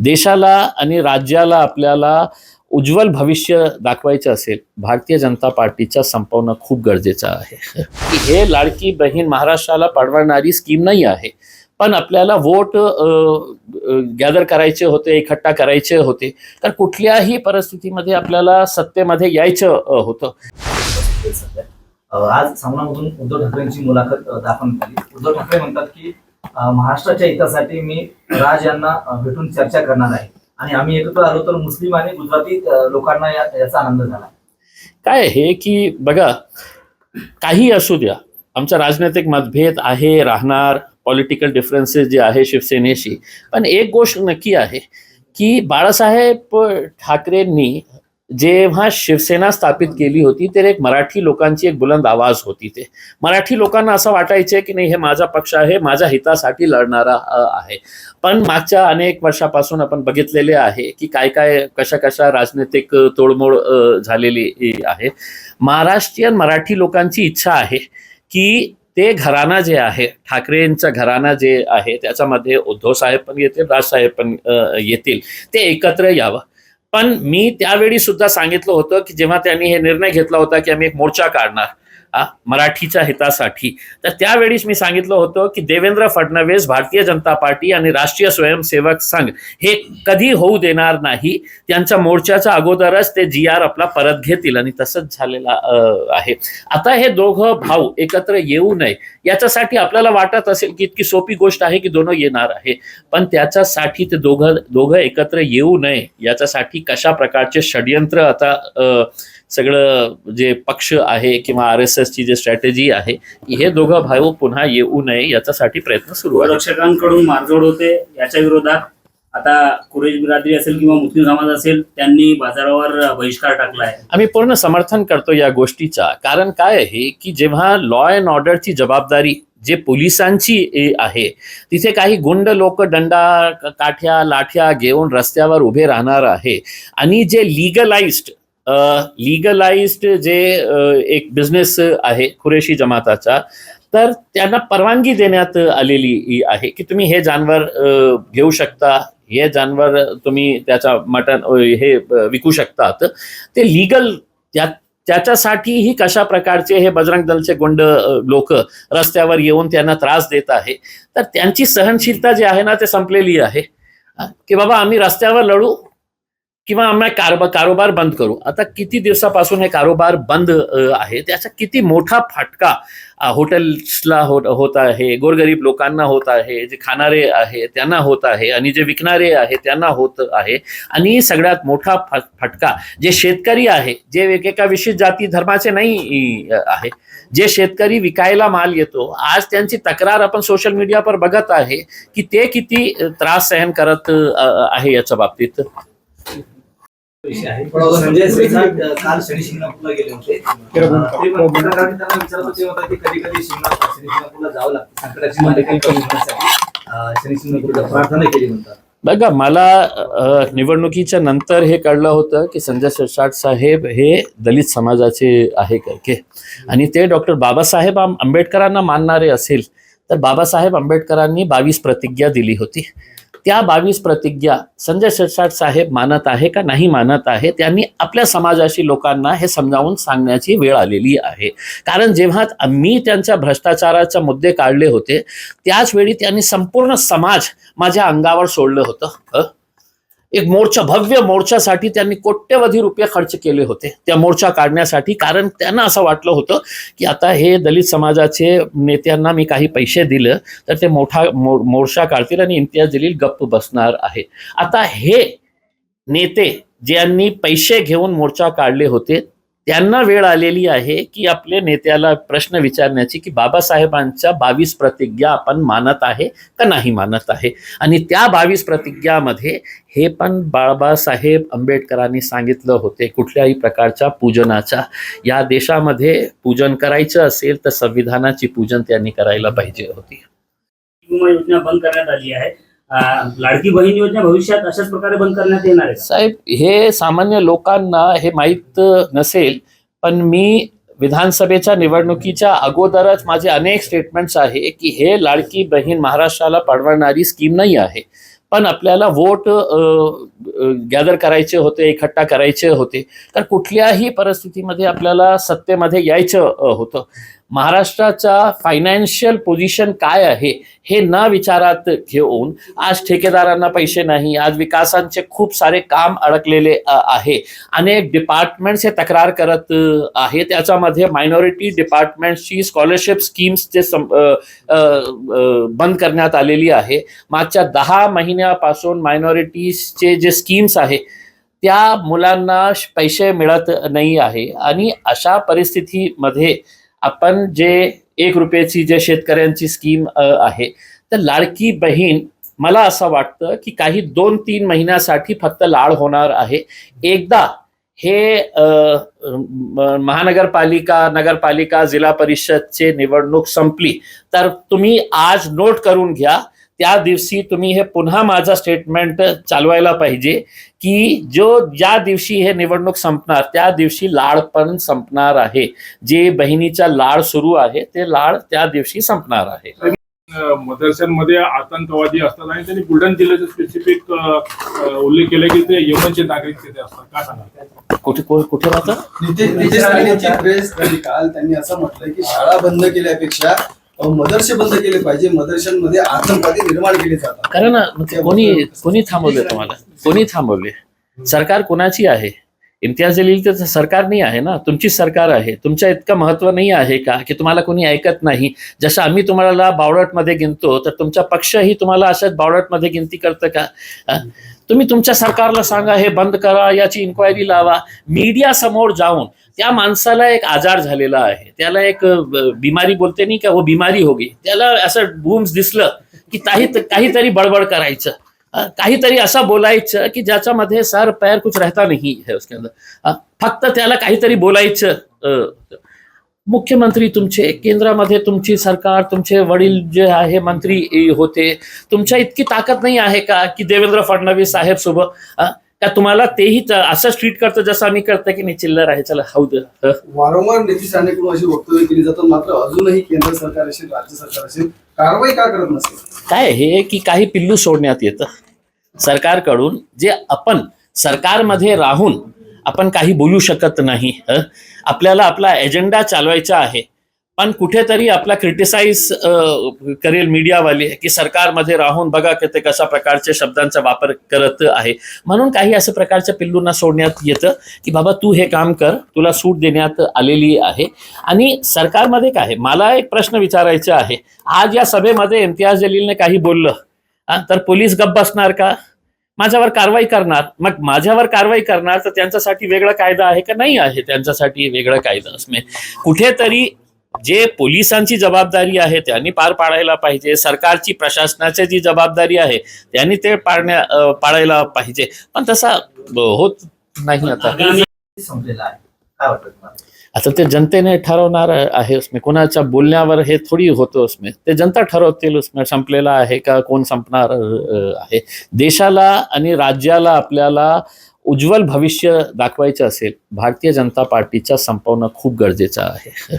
देशाला आणि राज्याला आपल्याला उज्ज्वल भविष्य दाखवायचं असेल भारतीय जनता पार्टीचा संपवणं खूप गरजेचं आहे. की हे लाडकी बहीण महाराष्ट्राला परवडणारी स्कीम नाही आहे. पण आपल्याला वोट गॅदर करायचे होते इकट्ठा करायचे होते. तर कुठल्याही परिस्थितीमध्ये आपल्याला सत्तेमध्ये यायचं होतं. सध्या. आज सामनामधून उद्धव ठाकरेंची मुलाखत दाखवण्यात आली. उद्धव ठाकरे म्हणतात की महाराष्ट्राच्या हितासाठी मी राज यांना भेटून चर्चा करणार आहे. आणि आम्ही एकत्र आलो तर मुस्लिम आणि गुजराती लोकांना या- याचा आनंद झाला. काय हे की बघा काही असू द्या. आमचा राजनैतिक मतभेद आहे राहणार पॉलिटिकल डिफरन्सेस जे आहे शिवसेनेशी. पण एक गोष्ट नक्की आहे की बाळासाहेब ठाकरेंनी जेव्हा शिवसेना स्थापित केली होती तर एक मराठी लोकांची एक बुलंद आवाज होती ते. मराठी लोकांना असं वाटायचे की नाही हे माझा पक्ष आहे माझ्या हितासाठी लढणारा आहे. पण मागच्या अनेक वर्षापासून आपण बघितलेले आहे की काय काय कशा कशा राजनैतिक तोडमोड झालेली आहे. महाराष्ट्रीयन मराठी लोकांची इच्छा आहे की ते घराणा जे आहे ठाकरेंचं घराणा जे आहे त्याच्यामध्ये उद्धव साहेब पण येतील राजसाहेब पण येतील. ते एकत्र यावं. पण मी त्यावेळी सुद्धा सांगितलं होतं की जेव्हा त्यांनी हे निर्णय घेतला होता की आम्ही एक मोर्चा काढणार. मराठीच्या हितासाठी. तर त्यावेळीच मी सांगितलं होतं की देवेंद्र फडणवीस भारतीय जनता पार्टी आणि राष्ट्रीय स्वयंसेवक संघ हे कधी होऊ देणार नाही. त्यांच्या मोर्चाच्या अगोदरच ते जी आर आपला परत घेतील आणि तसंच झालेलं आहे. आता हे दोघं भाऊ एकत्र येऊ नये याच्यासाठी आपल्याला वाटत असेल की इतकी सोपी गोष्ट आहे की दोन येणार आहे. पण त्याच्यासाठी ते दोघं दोघं एकत्र येऊ नये याच्यासाठी कशा प्रकारचे षडयंत्र आता सगळं जे पक्ष आहे किंवा आर एस एसची जी स्ट्रॅटेजी आहे हे दोघं भाऊ पुन्हा येऊ नये याच्यासाठी प्रयत्न सुरू आहे. गोरक्षकांकडून मारझोड होते. याच्या विरोधात आता कुरेश बिरादरी असेल किंवा मुस्लिम समाज असेल त्यांनी बाजारावर बहिष्कार टाकला आहे आम्ही पूर्ण समर्थन करतो या गोष्टीचा. कारण काय आहे की जेव्हा लॉ अँड ऑर्डरची जबाबदारी जे पोलिसांची आहे तिथे काही गुंड लोक दंडा काठ्या लाठ्या घेऊन रस्त्यावर उभे राहणार आहे. आणि जे लिगलाइज्ड लिगलाइज्ड जे एक बिझनेस आहे कुरेशी जमाताचा तर त्यांना परवानगी देण्यात आलेली आहे की तुम्ही हे जानवर घेऊ शकता हे जानवर तुम्ही त्याचा मटण हे विकू शकतात. ते लिगल त्या त्याच्यासाठीही कशा प्रकारचे हे बजरंग दलचे गुंड लोक रस्त्यावर येऊन त्यांना त्रास देत आहे तर त्यांची सहनशीलता जी आहे ना ते संपलेली आहे. की बाबा आम्ही रस्त्यावर लढू किंवा आम्ही कारबा कारोबार बंद करू. आता किती दिवसापासून हे कारोबार बंद आहे? त्याचा किती मोठा फटका हॉटेल्सला होत होत आहे गोरगरीब लोकांना होत आहे जे खाणारे आहे त्यांना होत आहे आणि जे विकणारे आहे त्यांना होत आहे. आणि सगळ्यात मोठा फटका जे शेतकरी आहे जे एकेका विशिष्ट जाती धर्माचे नाही आहे. जे शेतकरी विकायला माल येतो आज त्यांची तक्रार आपण सोशल मीडियावर बघत आहे की ते किती त्रास सहन करत आहे याच्या बाबतीत. विषय आहे संजय सिरसाट अ, काल शनी शिंगणापूरला गेले होते. अ, ते पण पत्रकारांनी त्यांना विचारत होते होता की कधी कधी शिंगणा शनी शिंगणापूरला जावं लागतं. संकटाची मालिका कमी होण्यासाठी अ, शनी शिंगणापूरला प्रार्थना केली म्हणतात. बघा मला निवडणुकीच्या नंतर हे कळलं होतं की संजय शिरसाट साहेब हे दलित समाजाचे आहे काय के? आणि ते डॉक्टर बाबासाहेब आंबेडकरांना मानणारे असेल तर बाबासाहेब आंबेडकरांनी बावीस प्रतिज्ञा दिली होती. त्या बावीस प्रतिज्ञा संजय शिरसाट साहेब मानत आहे का नाही मानत आहे त्यांनी आपल्या समाजाशी लोकांना हे समजावून सांगण्याची वेळ आलेली आहे. कारण जेव्हा मी त्यांच्या भ्रष्टाचाराचे मुद्दे काढले होते त्याच वेळी त्यांनी संपूर्ण समाज माझ्या अंगावर सोडलं होतं. एक मोर्चा भव्य मोर्चासाठी त्यांनी कोट्यवधी रुपये खर्च केले होते. त्या मोर्चा काढण्यासाठी कारण त्यांना असं वाटलं होतं की आता हे दलित समाजाचे नेत्यांना मी काही पैसे दिलं तर ते मोठा मो मोर्चा काढतील आणि इम्तियाज जलील गप्प बसणार आहे आता हे नेते ज्यांनी पैसे घेऊन मोर्चा काढले होते त्यांना वेळ आलेली आहे की आपल्या नेत्याला प्रश्न विचारण्याची की बाबासाहेबांच्या बावीस प्रतिज्ञा आपण मानत आहे का नाही मानत आहे? आणि त्या बावीस प्रतिज्ञामध्ये हे पण बाबासाहेब आंबेडकरांनी सांगितलं होते कुठल्याही प्रकारच्या पूजनाच्या. या देशामध्ये पूजन करायचं असेल तर संविधानाची पूजन त्यांनी करायला पाहिजे होती. योजना बंद करण्यात आली आहे. लाडकी बहीण योजना भविष्यात अशाच प्रकारे बंद करण्यात येणार आहे साहेब हे सामान्य लोकांना हे माहीत नसेल पण मी विधानसभेच्या निवडणुकीच्या अगोदरच माझे अनेक स्टेटमेंट्स आहे की हे लाडकी बहीण महाराष्ट्राला परवडणारी स्कीम नाही आहे. पण आपल्याला वोट गॅदर करायचे होते इकट्ठा करायचे होते. तर कुठल्याही परिस्थितीमध्ये आपल्याला सत्तेमध्ये यायचं होतं. महाराष्ट्राचा फायनान्शियल पोझिशन काय आहे हे न विचारात घेऊन आज ठेकेदारांना पैसे नाही आज विकासांचे खूप सारे काम अडकलेले आहे. अनेक डिपार्टमेंट्स हे तक्रार करत आहे त्याच्यामध्ये मायनॉरिटी डिपार्टमेंट्सची स्कॉलरशिप स्कीम्स जे सं- बंद करण्यात आलेली आहे. मागच्या दहा महिन्यापासून मायनॉरिटीजचे जे स्कीम्स आहे त्या मुलांना श- पैसे मिळत नाही आहे. आणि अशा परिस्थितीमध्ये आपण जे एक रुपयाची जे शेतकऱ्यांची स्कीम आहे तर लाडकी बहीण मला असं वाटतं की काही दोन तीन महिन्यासाठी फक्त लाड होणार आहे. एकदा हे महानगरपालिका नगरपालिका जिल्हा परिषदचे निवडणूक संपली तर तुम्ही आज नोट करून घ्या त्या दिवशी तुम्ही हे पुन्हा माझं स्टेटमेंट चालवायला पाहिजे की जो ज्या दिवशी हे निवडणूक संपणार त्या दिवशी लाड पण संपणार आहे. जे बहिणीचा लाड सुरू आहे ते लाड त्या दिवशी संपणार आहे. मदरशांमध्ये आतंकवादी असतात आणि त्यांनी बुलढाणा जिल्ह्याचे स्पेसिफिक उल्लेख केला की ते यमनचे नागरिक तिथे असतात. काय सांगा कुठे कुठे राहतं नितेश नितेश राणेंची प्रेस झाली काल त्यांनी असं म्हटलंय की शाळा बंद केल्यापेक्षा अ, मदरसे बंद केले पाहिजे. मदरशांमध्ये आतंकवादी निर्माण केले जातात. कारण कोणी कोणी थांबवले तुम्हाला? कोणी थांबवले सरकार कोणाची आहे? इम्तियाज जलील तर सरकार नाही आहे ना? तुमची सरकार आहे. तुमच्या इतकं महत्त्व नाही आहे का? की तुम्हाला कोणी ऐकत नाही? जसं आम्ही तुम्हाला बावळटमध्ये गिनतो तर तुमचा पक्षही तुम्हाला अशाच बावळटमध्ये गिनती करतं का? तुम्ही तुमच्या सरकारला सांगा हे बंद करा याची इन्क्वायरी लावा. मीडिया समोर जाऊन त्या माणसाला एक आजार झालेला आहे. त्याला एक बिमारी बोलते नाही का हो बिमारी होगी त्याला असं बूम्स दिसलं की काही काहीतरी बडबड करायचं. काहीतरी असं बोलायचं की ज्याच्यामध्ये सर पैर कुछ रहता नाही है उसके अंदर. फक्त त्याला काहीतरी बोलायचं. मुख्यमंत्री तुमचे केंद्रामध्ये तुमची सरकार तुमचे वडील जे आहे मंत्री होते तुमच्या इतकी ताकद नाही आहे का की देवेंद्र फडणवीस साहेब सोबत का तुम्हाला तेही असंच ट्रीट करतं जसं आम्ही करतं की नाही? चिल्लर आहे चला हाऊ दे. वारंवार नितीश राणेकडून अशी वक्तव्य केली जातात मात्र अजूनही केंद्र सरकार असेल राज्य सरकार असेल कारवाई का करत नसेल? काय हे की काही पिल्लू सोडण्यात येतं. सरकारकडून जे आपण सरकारमध्ये राहून आपण काही बोलू शकत नाही आपल्याला आपला एजेंडा चालवायचा आहे. पण कुठेतरी आपला क्रिटिसाइज करेल मीडियावाले की सरकारमध्ये राहून बघा की ते कशा प्रकारच्या शब्दांचा वापर करत आहे. म्हणून काही असं प्रकारच्या पिल्लूंना सोडण्यात येतं की बाबा तू हे काम कर तुला सूट देण्यात आलेली आहे. आणि सरकारमध्ये काय आहे? मला एक प्रश्न विचारायचा आहे. आज या सभेमध्ये इम्तियाज जलीलने काही बोललं हा, तर पोलीस गप्प बसणार का? माझ्यावर कारवाई करणार मग माझ्यावर कारवाई करणार तर त्यांच्यासाठी वेगळा कायदा आहे का? नाही आहे. त्यांच्यासाठी वेगळा कायदा असणे. कुठेतरी जे पोलिसांची जबाबदारी आहे त्यांनी पार पाडायला पाहिजे. सरकारची प्रशासनाची जी जबाबदारी आहे त्यांनी ते पाडण्या पाळायला पाडायला पाहिजे. पण तसा होत नाही आता. आता ते जनतेने ठरवणार आहे उसमें. कोणाच्या बोलण्यावर हे थोडी होतं उसमें. ते जनता ठरवतील उसमें. संपलेला आहे का? कोण संपणार आहे? देशाला आणि राज्याला आपल्याला उज्ज्वल भविष्य दाखवायचं असेल भारतीय जनता पार्टीचा संपवणं खूप गरजेचं आहे.